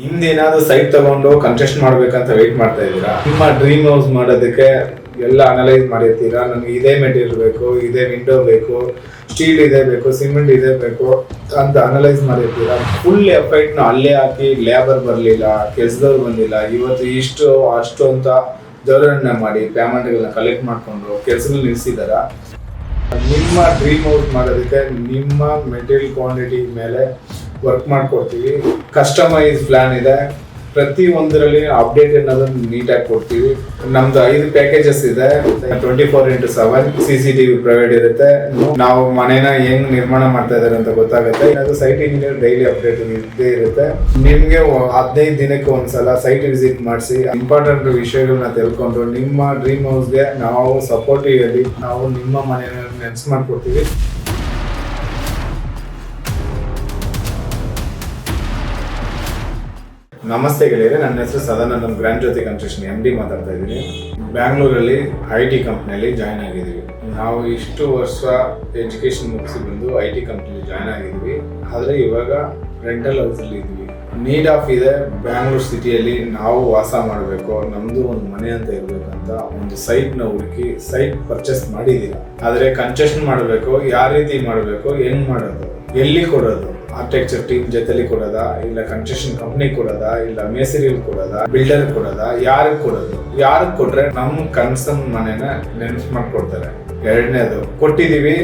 ನಿಮ್ದೇನಾದ್ರು site ತಗೊಂಡು construction ಮಾಡ್ಬೇಕಂತ wait ಮಾಡ್ತಾ ಇದ್ದೀರಾ? ನಿಮ್ಮ ಡ್ರೀಮ್ ಹೌಸ್ ಮಾಡೋದಕ್ಕೆ ಎಲ್ಲ ಅನಲೈಸ್ ಮಾಡಿರ್ತೀರಾ? ನಮ್ಗೆ ಇದೇ ಮೆಟೀರಿಯಲ್ ಬೇಕು, ಇದೇ ವಿಂಡೋ ಬೇಕು ಸ್ಟೀಲ್ ಇದೆ ಬೇಕು ಸಿಮೆಂಟ್ ಇದೆ ಬೇಕು ಅಂತ ಅನಲೈಸ್ ಮಾಡಿರ್ತೀರಾ? ಫುಲ್ ಎಫೆಕ್ಟ್ನ ಅಲ್ಲೇ ಹಾಕಿ ಲೇಬರ್ ಬರಲಿಲ್ಲ, ಕೆಲಸದವ್ರು ಬಂದಿಲ್ಲ, ಇವತ್ತು ಇಷ್ಟು, ಅಷ್ಟು ಅಂತ ಜವರಣೆ ಮಾಡಿ ಪೇಮೆಂಟ್ಗಳನ್ನ ಕಲೆಕ್ಟ್ ಮಾಡಿಕೊಂಡು ಕೆಲಸಗಳು ನಿಲ್ಲಿಸಿದಾರ ನಿಮ್ಮ ಡ್ರೀಮ್ ಹೌಸ್ ಮಾಡೋದಕ್ಕೆ ನಿಮ್ಮ ಮೆಟೀರಿಯಲ್ ಕ್ವಾಂಟಿಟಿ ಮೇಲೆ ವರ್ಕ್ ಮಾಡ್ಕೊಡ್ತೀವಿ. ಕಸ್ಟಮೈಸ್ ಪ್ಲಾನ್ ಇದೆ. ಪ್ರತಿ ಒಂದರಲ್ಲಿ ಅಪ್ಡೇಟ್ ಅನ್ನೋದನ್ನ ನೀಟಾಗಿ ಕೊಡ್ತೀವಿ. ನಮ್ದು ಐದು ಪ್ಯಾಕೇಜಸ್ ಇದೆ. Twenty four into seven C C T V provide ಇರುತ್ತೆ. ನಾವು ಮನೇನ ಹೆಂಗ್ ನಿರ್ಮಾಣ ಮಾಡ್ತಾ ಇದಾರೆ ಅಂತ ಗೊತ್ತಾಗುತ್ತೆ. ಅದು ಸೈಟ್ ಇಂಜಿನಿಯರ್ ಡೈಲಿ ಅಪ್ಡೇಟ್ ಇದ್ದೇ ಇರುತ್ತೆ. ನಿಮ್ಗೆ ಹದಿನೈದು ದಿನಕ್ಕೆ ಒಂದ್ಸಲ ಸೈಟ್ ವಿಸಿಟ್ ಮಾಡಿಸಿ ಇಂಪಾರ್ಟೆಂಟ್ ವಿಷಯಗಳನ್ನ ತಿಳ್ಕೊಂಡು ನಿಮ್ಮ ಡ್ರೀಮ್ ಹೌಸ್ಗೆ ನಾವು ಸಪೋರ್ಟಿವ್ ಅಲ್ಲಿ ನಾವು ನಿಮ್ಮ ಮನೆಯ ನೆನ್ಸ್ ಮಾಡ್ಕೊಡ್ತೀವಿ. ನಮಸ್ತೆ ಗೆಳೆಯರೆ ನನ್ನ ಹೆಸರು Sadanandam Grand Jyothi Construction M D ಮಾತಾಡ್ತಾ ಇದ್ದೀನಿ. ಬ್ಯಾಂಗ್ಳೂರಲ್ಲಿ ಐ ಟಿ ಕಂಪ್ನಿಯಲ್ಲಿ ಜಾಯ್ನ್ ಆಗಿದ್ದೀವಿ. ನಾವು ಇಷ್ಟು ವರ್ಷ ಎಜುಕೇಶನ್ ಮುಗಿಸಿ ಬಂದು ಐ ಟಿ ಕಂಪ್ನಿಲಿ ಜಾಯ್ನ್ ಆಗಿದ್ದೀವಿ. ಆದರೆ ಇವಾಗ ರೆಂಟಲ್ ಹೌಸಲ್ಲಿ ಇದ್ವಿ ನೀಡ್ ಆಫ್ ಇದೆ. ಬ್ಯಾಂಗ್ಳೂರ್ ಸಿಟಿಯಲ್ಲಿ ನಾವು ವಾಸ ಮಾಡಬೇಕು. ನಮ್ಮದು ಒಂದು ಮನೆ ಅಂತ ಇರಬೇಕಂತ ಒಂದು ಸೈಟ್ನ ಹುಡುಕಿ ಸೈಟ್ ಪರ್ಚೇಸ್ ಮಾಡಿದ್ದೀವಿ. ಆದರೆ ಕನ್ಸೆಷನ್ ಮಾಡಬೇಕು. ಯಾವ ರೀತಿ ಮಾಡಬೇಕು? ಹೆಂಗೆ ಮಾಡೋದು? ಎಲ್ಲಿ ಕೊಡೋದು? ಆರ್ಕಿಟೆಕ್ಚರ್ ಟೀಮ್ ಜೊತೆಲಿ ಕೊಡೋದಾ? ಇಲ್ಲ ಕನ್ಸ್ಟ್ರಕ್ಷನ್ ಕಂಪ್ನಿ ಕೊಡೋದಾ? ಇಲ್ಲ ಮೇಸರಿಲ್ ಕೊಡೋದಾ? ಬಿಲ್ಡರ್ ಕೊಡೋದಾ? ಯಾರಿಗೆ ಕೊಡೋದು? ಯಾರಿಗೆ ಕೊಟ್ರೆ ನಮ್ಮ ಕನ್ಸನ್ ಮನೆನ ನೆನ್ಪು ಮಾಡ್ಕೊಡ್ತಾರೆ. ಎರಡನೇದು, ಕೊಟ್ಟಿದೀವಿ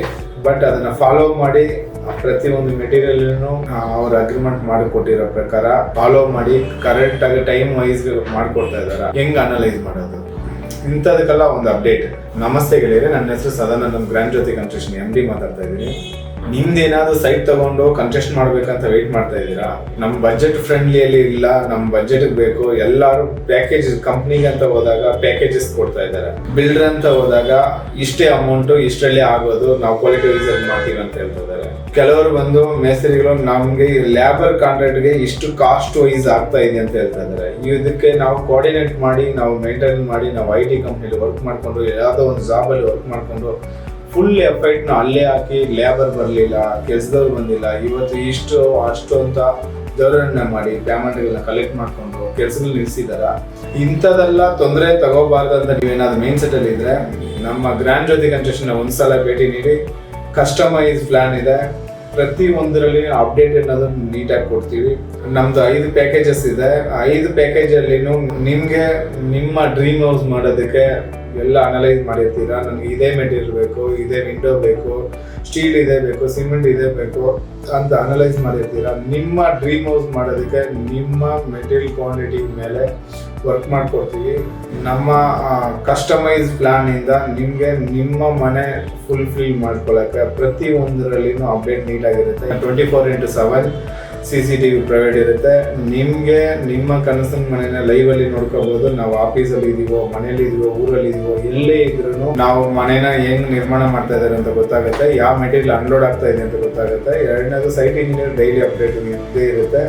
ಬಟ್ ಅದನ್ನ ಫಾಲೋ ಮಾಡಿ ಪ್ರತಿಯೊಂದು ಮೆಟೀರಿಯಲ್ ಅವ್ರ ಅಗ್ರಿಮೆಂಟ್ ಮಾಡಿ ಕೊಟ್ಟಿರೋ ಪ್ರಕಾರ ಫಾಲೋ ಮಾಡಿ ಕರೆಕ್ಟ್ ಆಗಿ ಟೈಮ್ ವೈಸ್ ಮಾಡ್ಕೊಡ್ತಾ ಇದಾರ. ಹೆಂಗ್ ಅನಲೈಸ್ ಮಾಡೋದು? ಇಂಥದಕ್ಕೆಲ್ಲ ಒಂದು ಅಪ್ಡೇಟ್ ನಮಸ್ತೆ ಗೆಳೆಯರೆ ನನ್ನ ಹೆಸರು ನಮ್ಮ Grand Jyothi Construction M D ಮಾತಾಡ್ತಾ ಇದ್ದೀನಿ. ನಿಮ್ದೇನಾದ್ರು ಸೈಟ್ ತಗೊಂಡು ಕನ್ಸ್ಟ್ರಕ್ಷನ್ ಮಾಡ್ಬೇಕಂತ ವೆಯ್ಟ್ ಮಾಡ್ತಾ ಇದ್ದೀರಾ? ನಮ್ಮ ಬಜೆಟ್ ಫ್ರೆಂಡ್ಲಿ ಫ್ರೆಂಡ್ಲಿಯಲ್ಲಿ ಇಲ್ಲ ನಮ್ಮ ಬಜೆಟ್ ಬೇಕು, ಎಲ್ಲರೂ ಪ್ಯಾಕೇಜ್ ಕಂಪ್ನಿಗೆ ಅಂತ ಹೋದಾಗ ಪ್ಯಾಕೇಜಸ್ ಕೊಡ್ತಾ ಇದ್ದಾರೆ. ಬಿಲ್ಡರ್ ಅಂತ ಹೋದಾಗ ಇಷ್ಟೇ ಅಮೌಂಟ್ ಇಷ್ಟರಲ್ಲೇ ಆಗೋದು, ನಾವು ಕ್ವಾಲಿಟಿ ರಿಸರ್ವ್ ಮಾಡ್ತೀವಿ ಅಂತ ಹೇಳ್ತಾ ಇದ್ದಾರೆ. ಕೆಲವರು ಬಂದು ಮೇಸ್ತ್ರಿಗಳು ನಮ್ಗೆ ಲೇಬರ್ ಕಾಂಟ್ರಾಕ್ಟ್ಗೆ ಇಷ್ಟು ಕಾಸ್ಟ್ ವೈಸ್ ಆಗ್ತಾ ಇದೆ ಅಂತ ಹೇಳ್ತಾ ಇದ್ದಾರೆ. ಇದಕ್ಕೆ ನಾವು ಕೋಆರ್ಡಿನೇಟ್ ಮಾಡಿ, ನಾವು ಮೇಂಟೈನ್ ಮಾಡಿ, ನಾವು ಐ ಟಿ ಕಂಪ್ನಿಲಿ ವರ್ಕ್ ಮಾಡಿಕೊಂಡು, ಯಾವುದೋ ಒಂದು ಜಾಬಲ್ಲಿ ವರ್ಕ್ ಮಾಡ್ಕೊಂಡು ಫುಲ್ ಎಫೆಕ್ಟ್ನ ಅಲ್ಲೇ ಹಾಕಿ ಲೇಬರ್ ಬರಲಿಲ್ಲ, ಕೆಲಸದವ್ರು ಬಂದಿಲ್ಲ, ಇವತ್ತು ಇಷ್ಟು, ಅಷ್ಟು ಅಂತ ಜವರಣೆ ಮಾಡಿ ಪೇಮೆಂಟ್ಗಳನ್ನ ಕಲೆಕ್ಟ್ ಮಾಡಿಕೊಂಡು ಕೆಲಸಗಳು ನಿಲ್ಲಿಸಿದಾರ ಇಂಥದೆಲ್ಲ ತೊಂದರೆ ತಗೋಬಾರ್ದು ಅಂತ ನೀವೇನಾದ್ರು ಮೈಂಡ್ ಸೆಟ್ ಅಲ್ಲಿ ಇದ್ರೆ ನಮ್ಮ ಗ್ರ್ಯಾಂಡ್ ಜ್ಯೋತಿ ಕನ್ಸ್ಟ್ರಕ್ಷನ್ ಒಂದ್ಸಲ ಭೇಟಿ ನೀಡಿ. ಕಸ್ಟಮೈಸ್ ಪ್ಲಾನ್ ಇದೆ. ಪ್ರತಿ ಒಂದರಲ್ಲಿ ಅಪ್ಡೇಟ್ ಅನ್ನೋದು ನೀಟಾಗಿ ಕೊಡ್ತೀವಿ. ನಮ್ದು ಐದು ಪ್ಯಾಕೇಜಸ್ ಇದೆ. ಐದು ಪ್ಯಾಕೇಜ್ ನಿಮಗೆ ನಿಮ್ಗೆ ನಿಮ್ಮ ಡ್ರೀಮ್ ಹೌಸ್ ಮಾಡೋದಕ್ಕೆ ಎಲ್ಲ ಅನಲೈಸ್ ಮಾಡಿರ್ತೀರಾ? ನನಗೆ ಇದೇ ಮೆಟೀರಿಯಲ್ ಬೇಕು, ಇದೇ ವಿಂಡೋ ಬೇಕು ಸ್ಟೀಲ್ ಇದೇ ಬೇಕು ಸಿಮೆಂಟ್ ಇದೇ ಬೇಕು ಅಂತ ಅನಲೈಸ್ ಮಾಡಿರ್ತೀರಾ? ನಿಮ್ಮ ಡ್ರೀಮ್ ಹೌಸ್ ಮಾಡೋದಕ್ಕೆ ನಿಮ್ಮ ಮೆಟೀರಿಯಲ್ ಕ್ವಾಂಟಿಟಿ ಮೇಲೆ ವರ್ಕ್ ಮಾಡಿಕೊಡ್ತೀವಿ. ನಮ್ಮ ಕಸ್ಟಮೈಸ್ ಪ್ಲ್ಯಾನಿಂದ ನಿಮಗೆ ನಿಮ್ಮ ಮನೆ ಫುಲ್ಫಿಲ್ ಮಾಡ್ಕೊಳ್ಳೋಕ್ಕೆ ಪ್ರತಿ ಒಂದರಲ್ಲಿನೂ update ನೀಟಾಗಿರುತ್ತೆ twenty four into seven C C T V private ಇರುತ್ತೆ. ನಿಮಗೆ, ನಿಮ್ಮ ಕನಸಿನ ಮನೆನ ಲೈವ್ ಅಲ್ಲಿ ನೋಡ್ಕೋಬಹುದು ನಾವು ಆಫೀಸಲ್ಲಿ ಇದೀವೋ ಮನೇಲಿ ಇದೀವೋ, ಊರಲ್ಲಿ ಇದೀವೋ, ಎಲ್ಲೇ ಇದ್ರು ನಾವು ಮನೇನ ಹೆಂಗ್ ನಿರ್ಮಾಣ ಮಾಡ್ತಾ ಇದ್ದಾರೆ ಅಂತ ಗೊತ್ತಾಗುತ್ತೆ. ಯಾವ ಮೆಟೀರಿಯಲ್ ಅನ್ಲೋಡ್ ಆಗ್ತಾ ಇದೆ ಅಂತ ಗೊತ್ತಾಗುತ್ತೆ. ಎರಡನೇದು ಸೈಟ್ ಇಂಜಿನಿಯರ್ ಡೈಲಿ ಅಪ್ಡೇಟ್ ಇದ್ದೇ ಇರುತ್ತೆ.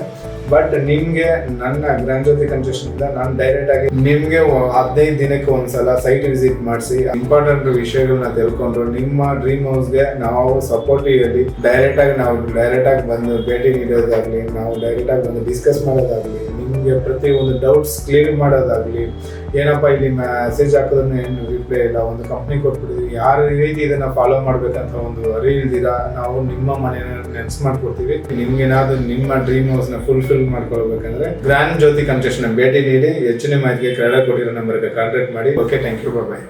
ಬಟ್ ನಿಮ್ಗೆ ನನ್ನ ಗ್ರ್ಯಾಂಡ್ ಜ್ಯೋತಿ ಕನ್ಸ್ಟ್ರಕ್ಷನ್ ಇಂದ ನಾನು ಡೈರೆಕ್ಟ್ ಆಗಿ ನಿಮ್ಗೆ ಹದಿನೈದು ದಿನಕ್ಕೆ ಒಂದ್ಸಲ ಸೈಟ್ ವಿಸಿಟ್ ಮಾಡಿಸಿ ಇಂಪಾರ್ಟೆಂಟ್ ವಿಷಯಗಳನ್ನ ತಿಳ್ಕೊಂಡು ನಿಮ್ಮ ಡ್ರೀಮ್ ಹೌಸ್ಗೆ ನಾವು ಸಪೋರ್ಟಿವ್ ಇರಲಿ ಡೈರೆಕ್ಟ್ ಆಗಿ ನಾವು ಡೈರೆಕ್ಟ್ ಆಗಿ ಬಂದು ಭೇಟಿ ನೀಡೋದಾಗ್ಲಿ, ನಾವು ಡೈರೆಕ್ಟ್ ಆಗಿ ಬಂದು ಡಿಸ್ಕಸ್ ಮಾಡೋದಾಗ್ಲಿ ನಿಮ್ಗೆ ಪ್ರತಿ ಒಂದು ಡೌಟ್ಸ್ ಕ್ಲಿಯರ್ ಮಾಡೋದಾಗಲಿ, ಏನಪ್ಪ ಇಲ್ಲಿ ಮೆಸೇಜ್ ಹಾಕೋದನ್ನ ಏನು ರಿಪ್ಲೈ ಇಲ್ಲ, ಒಂದು ಕಂಪ್ನಿ ಕೊಟ್ಬಿಟ್ಟಿದ್ವಿ, ಯಾರ ರೀತಿ ಇದನ್ನು ಫಾಲೋ ಮಾಡಬೇಕಂತ ಒಂದು ಅರಿ ನಾವು ನಿಮ್ಮ ಮನೆಯ ನೆನ್ಸ್ ಮಾಡ್ಕೊಡ್ತೀವಿ. ನಿಮ್ಗೇನಾದ್ರೂ ನಿಮ್ಮ ಡ್ರೀಮ್ ಹೌಸ್ನ ಫುಲ್ಫಿಲ್ ಮಾಡ್ಕೊಳ್ಬೇಕಂದ್ರೆ ಗ್ರ್ಯಾಂಡ್ ಜ್ಯೋತಿ ಕನ್ಸ್ಟ್ರಕ್ಷನ್ ಭೇಟಿ ನೀಡಿ, ಹೆಚ್ಚಿನ ಮಾಹಿತಿಗೆ ಕೆಳಗೆ ಕೊಟ್ಟಿರೋ ನಂಬರ್ಗೆ ಕಾಂಟ್ಯಾಕ್ಟ್ ಮಾಡಿ. Okay thank you bye